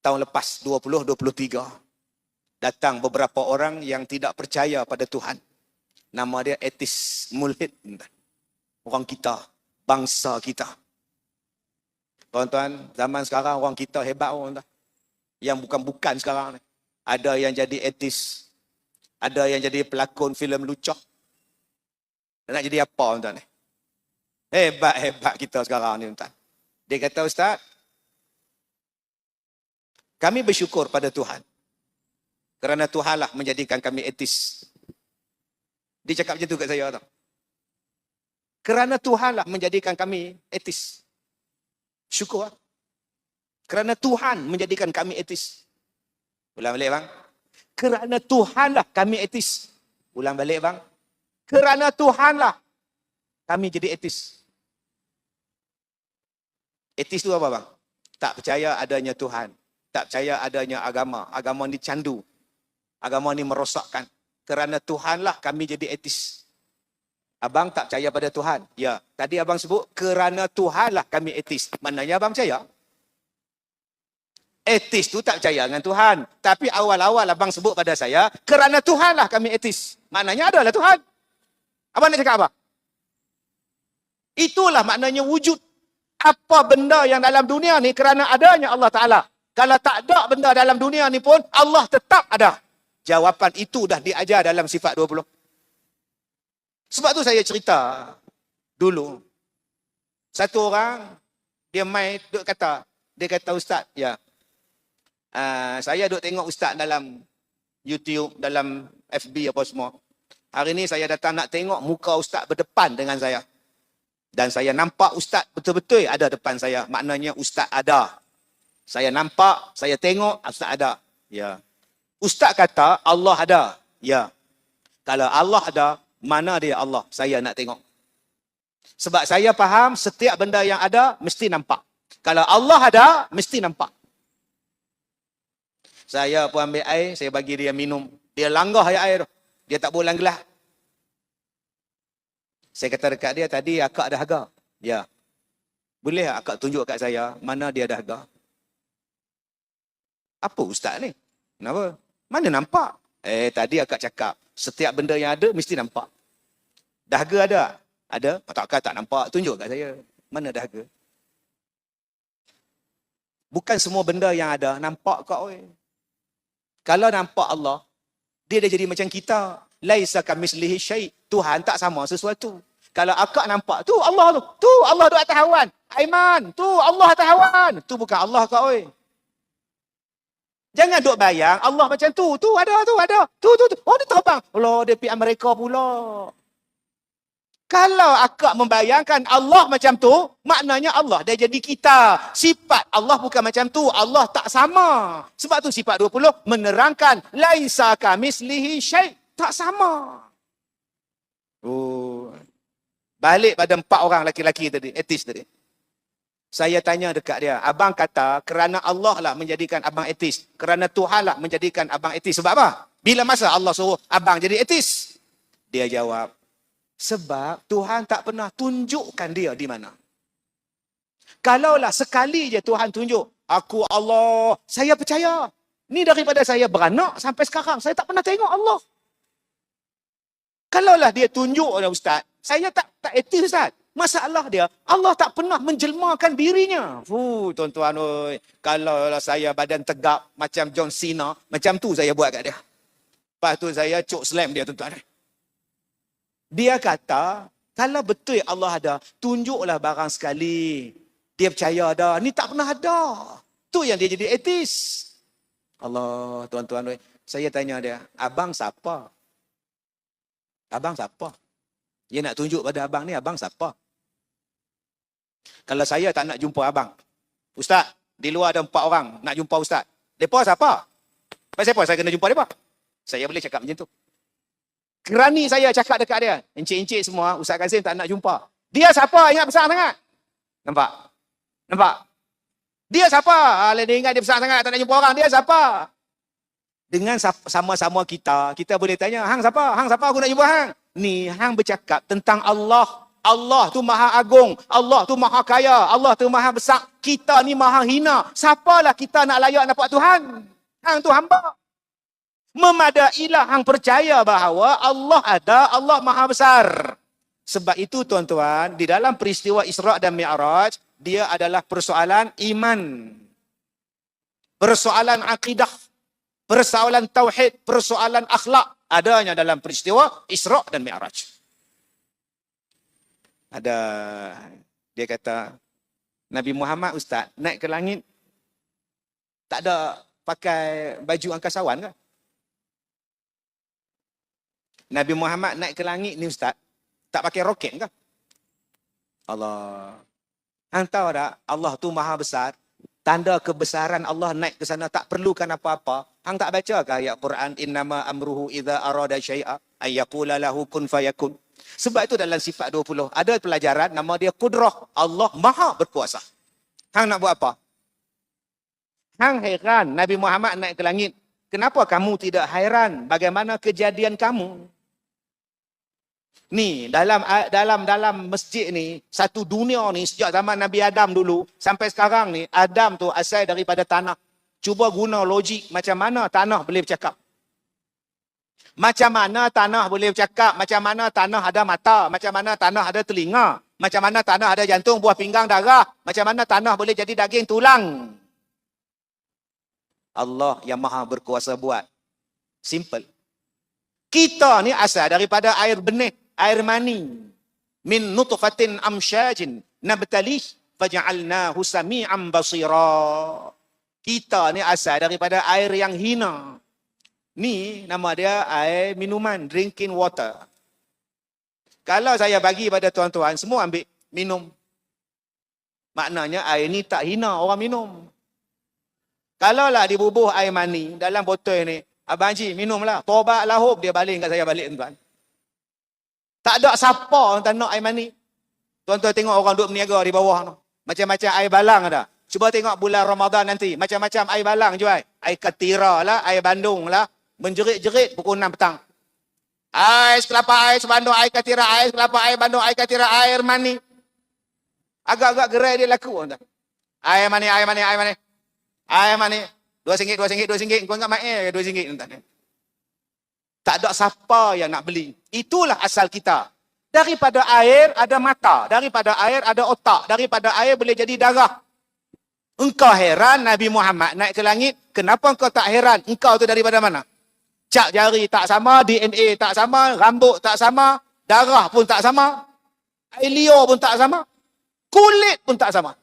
tahun lepas 2023 datang beberapa orang yang tidak percaya pada Tuhan. Nama dia etis mulhid. Orang kita, bangsa kita. Tuan-tuan, zaman sekarang orang kita hebat orang tuan. Yang bukan-bukan sekarang ni. Ada yang jadi etis. Ada yang jadi pelakon filem lucah. Nak jadi apa tuan ni? Hebat-hebat kita sekarang ni tuan. Dia kata, Ustaz, kami bersyukur pada Tuhan. Kerana Tuhanlah menjadikan kami etis. Dia cakap macam tu kat saya tau. Kerana Tuhanlah menjadikan kami etis. Syukur. lah. Kerana Tuhan menjadikan kami etis. Ulang balik bang. Kerana Tuhanlah kami etis. Ulang balik bang. Kerana Tuhanlah kami jadi etis. Etis tu apa bang? Tak percaya adanya Tuhan. Tak percaya adanya agama. Agama ni candu. Agama ni merosakkan. Kerana Tuhanlah kami jadi etis. Abang tak percaya pada Tuhan. Ya, tadi abang sebut kerana Tuhanlah kami etis. Maknanya abang percaya? Etis tu tak percaya dengan Tuhan. Tapi awal-awal abang sebut pada saya, kerana Tuhanlah kami etis. Maknanya adalah Tuhan. Abang nak cakap apa? Itulah maknanya wujud. Apa benda yang dalam dunia ni kerana adanya Allah Ta'ala. Kalau tak ada benda dalam dunia ni pun, Allah tetap ada. Jawapan itu dah diajar dalam sifat 20. Sebab tu saya cerita dulu. Satu orang, dia main, duk kata, dia kata, Ustaz, ya, uh, saya duk tengok Ustaz dalam YouTube, dalam FB apa semua. Hari ni saya datang nak tengok muka Ustaz berdepan dengan saya. Dan saya nampak Ustaz betul-betul ada depan saya. Maknanya Ustaz ada. Saya nampak, saya tengok Ustaz ada. Ya. Ustaz kata Allah ada. Ya. Kalau Allah ada, mana dia Allah? Saya nak tengok. Sebab saya faham setiap benda yang ada mesti nampak. Kalau Allah ada, mesti nampak. Saya pun ambil air, saya bagi dia minum. Dia langgah air air. Dia tak boleh gelas. Saya kata dekat dia, tadi akak ada harga. Ya. Boleh akak tunjuk kat saya mana dia ada harga? Apa ustaz ni? Kenapa? Mana nampak? Eh, tadi akak cakap, setiap benda yang ada mesti nampak. Dahaga ada? Ada? Takkan tak nampak? Tunjuk kat saya. Mana dahaga? Bukan semua benda yang ada nampak kau. Oi. Kalau nampak Allah, dia dah jadi macam kita. Laisa kamislihi syai. Tuhan tak sama sesuatu. Kalau akak nampak, tu Allah tu. Tu Allah tu atas awan. Aiman, tu Allah atas awan. Tu bukan Allah kau. Oi. Jangan duk bayang Allah macam tu. Tu ada, tu ada. Tu, tu, tu. Oh, dia terbang. Allah, dia pergi Amerika pula. Kalau akak membayangkan Allah macam tu, maknanya Allah dah jadi kita. Sifat Allah bukan macam tu. Allah tak sama. Sebab tu sifat 20 menerangkan laisa kamislihi syai. Tak sama. Oh. Balik pada empat orang laki-laki tadi, etis tadi. Saya tanya dekat dia, abang kata kerana Allah lah menjadikan abang etis. Kerana Tuhan lah menjadikan abang etis. Sebab apa? Bila masa Allah suruh abang jadi etis? Dia jawab, sebab Tuhan tak pernah tunjukkan dia di mana. Kalaulah sekali je Tuhan tunjuk, aku Allah, saya percaya. Ni daripada saya beranak sampai sekarang, saya tak pernah tengok Allah. Kalaulah dia tunjuk oleh Ustaz, saya tak tak etis Ustaz. Masalah dia, Allah tak pernah menjelmakan dirinya. Fuh, tuan-tuan, oi. kalau saya badan tegap macam John Cena, macam tu saya buat kat dia. Lepas tu saya cok slam dia, tuan-tuan. Dia kata, kalau betul Allah ada, tunjuklah barang sekali. Dia percaya ada. Ni tak pernah ada. Tu yang dia jadi etis. Allah, tuan-tuan. Saya tanya dia, abang siapa? Abang siapa? Dia nak tunjuk pada abang ni, abang siapa? Kalau saya tak nak jumpa abang. Ustaz, di luar ada empat orang nak jumpa Ustaz. Mereka siapa? Pasal apa saya kena jumpa mereka? Saya boleh cakap macam tu. Kerani saya cakap dekat dia. Encik-encik semua, Ustaz Kazim tak nak jumpa. Dia siapa? Ingat besar sangat. Nampak? Nampak? Dia siapa? Ah, dia ingat dia besar sangat, tak nak jumpa orang. Dia siapa? Dengan sama-sama kita, kita boleh tanya, Hang siapa? Hang siapa aku nak jumpa Hang? Ni, Hang bercakap tentang Allah. Allah tu maha agung. Allah tu maha kaya. Allah tu maha besar. Kita ni maha hina. Siapalah kita nak layak nampak Tuhan? Hang tu hamba. Memadailah hang percaya bahawa Allah ada, Allah maha besar. Sebab itu tuan-tuan, di dalam peristiwa Isra' dan Mi'raj, dia adalah persoalan iman. Persoalan akidah. Persoalan tauhid. Persoalan akhlak. Adanya dalam peristiwa Isra' dan Mi'raj. Ada, dia kata, Nabi Muhammad Ustaz, naik ke langit, tak ada pakai baju angkasawan ke? Nabi Muhammad naik ke langit ni Ustaz, tak pakai roket ke? Allah. Hang tahu tak, Allah tu maha besar. Tanda kebesaran Allah naik ke sana tak perlukan apa-apa. Hang tak baca ke ayat Quran innama amruhu idza arada syai'a ay yaqula lahu kun fayakun. Sebab itu dalam sifat 20 ada pelajaran nama dia kudrah. Allah maha berkuasa. Hang nak buat apa? Hang heran Nabi Muhammad naik ke langit. Kenapa kamu tidak hairan bagaimana kejadian kamu? Ni dalam dalam dalam masjid ni satu dunia ni sejak zaman Nabi Adam dulu sampai sekarang ni Adam tu asal daripada tanah. Cuba guna logik macam mana tanah boleh bercakap. Macam mana tanah boleh bercakap, macam mana tanah ada mata, macam mana tanah ada telinga, macam mana tanah ada jantung, buah pinggang, darah, macam mana tanah boleh jadi daging tulang. Allah yang maha berkuasa buat. Simple. Kita ni asal daripada air benih air mani min nutfatin amsyajin nabtalih faj'alnahu sami'an basira. Kita ni asal daripada air yang hina. Ni nama dia air minuman, drinking water. Kalau saya bagi pada tuan-tuan, semua ambil minum. Maknanya air ni tak hina orang minum. Kalau lah dibubuh air mani dalam botol ni, Abang Haji minumlah. Tobat lahub dia balik kat saya balik tuan. Tak ada siapa yang tak nak air mani. Tuan-tuan tengok orang duduk berniaga di bawah tu. Macam-macam air balang ada. Cuba tengok bulan Ramadan nanti. Macam-macam air balang jual. Air ketira lah, air bandung lah. Menjerit-jerit pukul 6 petang. Ais kelapa, ais bandung, air ketira, ais kelapa, air bandung, air ketira, air mani. Agak-agak gerai dia laku. Tuan. Air mani, air mani, air mani. Air mani. Dua singgit, dua singgit, dua singgit. Kau ingat main dua singgit. Tuan. Tak ada siapa yang nak beli. Itulah asal kita. Daripada air ada mata. Daripada air ada otak. Daripada air boleh jadi darah. Engkau heran Nabi Muhammad naik ke langit. Kenapa engkau tak heran? Engkau tu daripada mana? Cap jari tak sama. DNA tak sama. Rambut tak sama. Darah pun tak sama. Air liur pun tak sama. Kulit pun tak sama.